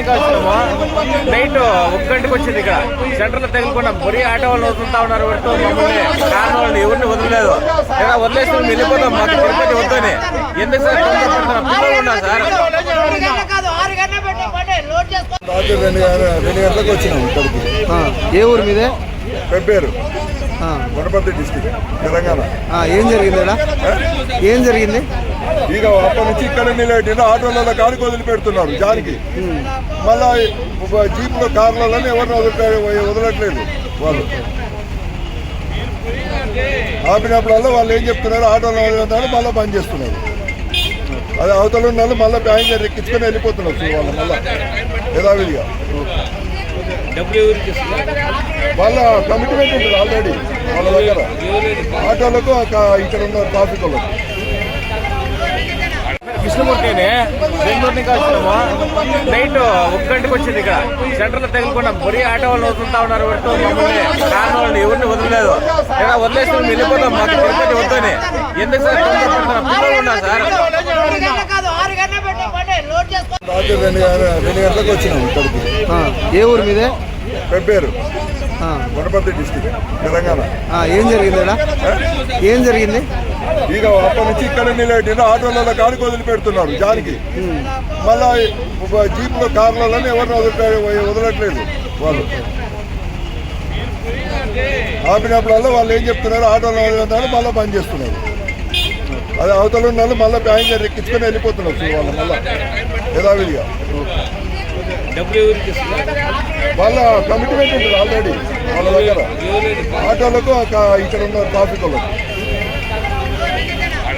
బెంగళూరుకి వచ్చినాము నైట్ ఒక గంటకు వచ్చింది ఇక్కడ. సెంటర్లో తగులుకున్నాం బొరి ఆటో వాళ్ళు వదులుతా ఉన్నారు. పెడుతూ మమ్మల్ని కారణం వాళ్ళని ఎవరిని వదలలేదు. లేదా వదిలేసి మేము వెళ్ళిపోతాం మాకు తిరుపతి వద్దని. ఎందుకు సార్ పిల్లలు ఉన్నారు సార్. రెండు గంటలకు వచ్చినాం ఇక్కడికి ఆ, ఏ ఊరు మీదే? పెబ్బేరు. ఆ, వనపర్తి డిస్టిక్ తెలంగాణ. ఆ, ఏం జరిగింది ఏం జరిగింది? ఇక అప్పటి నుంచి ఇక్కడ నిలబెట్టిన ఆటోలలో కాడికి వదిలిపెడుతున్నారు జానికి. మళ్ళా జీపులో కార్లలో ఎవరిని వదిలి వదలట్లేదు వాళ్ళు. ఆపినప్పుడల్లా వాళ్ళు ఏం చెప్తున్నారు? ఆటోలో వదిలినారు మళ్ళీ బంద్ చేస్తున్నారు. అది అవతల ఉన్న వాళ్ళు మళ్ళీ ప్యాసింజర్ ఎక్కించుకొని వెళ్ళిపోతున్నారు వాళ్ళు మళ్ళీ. యథావిధిగా. వాళ్ళ కమిట్మెంట్ ఉంటుంది ఆల్రెడీ వాళ్ళ దగ్గర. ఆటోలకు ఇక్కడ ఉన్న ట్రాఫిక్ వాళ్ళకు. కృష్ణమూర్తిని బెంగళూరు నుంచి వచ్చినాము నైట్ ఒక గంటకు వచ్చింది ఇక్కడ. సెంటర్లో తగులుకున్నాం. బొరి ఆటో వాళ్ళు వదులుతా ఉన్నారు పెడుతూ మమ్మల్ని. కారణం వాళ్ళని ఎవరిని వదలలేదు. లేదా వదిలేసి మేము వెళ్ళిపోతాం. మాకు తిరుపతి వద్దని. ఎందుకు సార్ తొందర పడుతున్నాం పిల్లలు ఉన్నారు సార్. రెండు గంటలకు వచ్చినాం ఇక్కడికి. ఏ ఊరు మీదే? పెబ్బేరు. వనపర్తి డిస్టిక్ తెలంగాణ. ఆ, ఏం జరిగింది ఏం జరిగింది? ఇక అప్పటి నుంచి ఇక్కడ నిలబెట్టిన ఆటోలలో కాడికి వదిలిపెడుతున్నారు జానికి. మళ్ళా జీప్లో జీపులో కార్లలో ఎవరిని వదిలి వదలట్లేదు వాళ్ళు. ఆపినప్పుడల్లా వాళ్ళు ఏం చెప్తున్నారు? ఆటోలో వదిలేదాన్ని మళ్ళీ బంద్ చేస్తున్నారు. అది అవతల ఉన్న వాళ్ళు మళ్ళీ ప్యాసింజర్ ఎక్కించుకొని వెళ్ళిపోతున్నారు వాళ్ళు మళ్ళీ. యథావిధిగా. వాళ్ళ కమిట్మెంట్ ఉంటుంది ఆల్రెడీ వాళ్ళ దగ్గర. ఆటోలకు ఒక ఇక్కడ ఉన్న ట్రాఫిక్ వాళ్ళకి.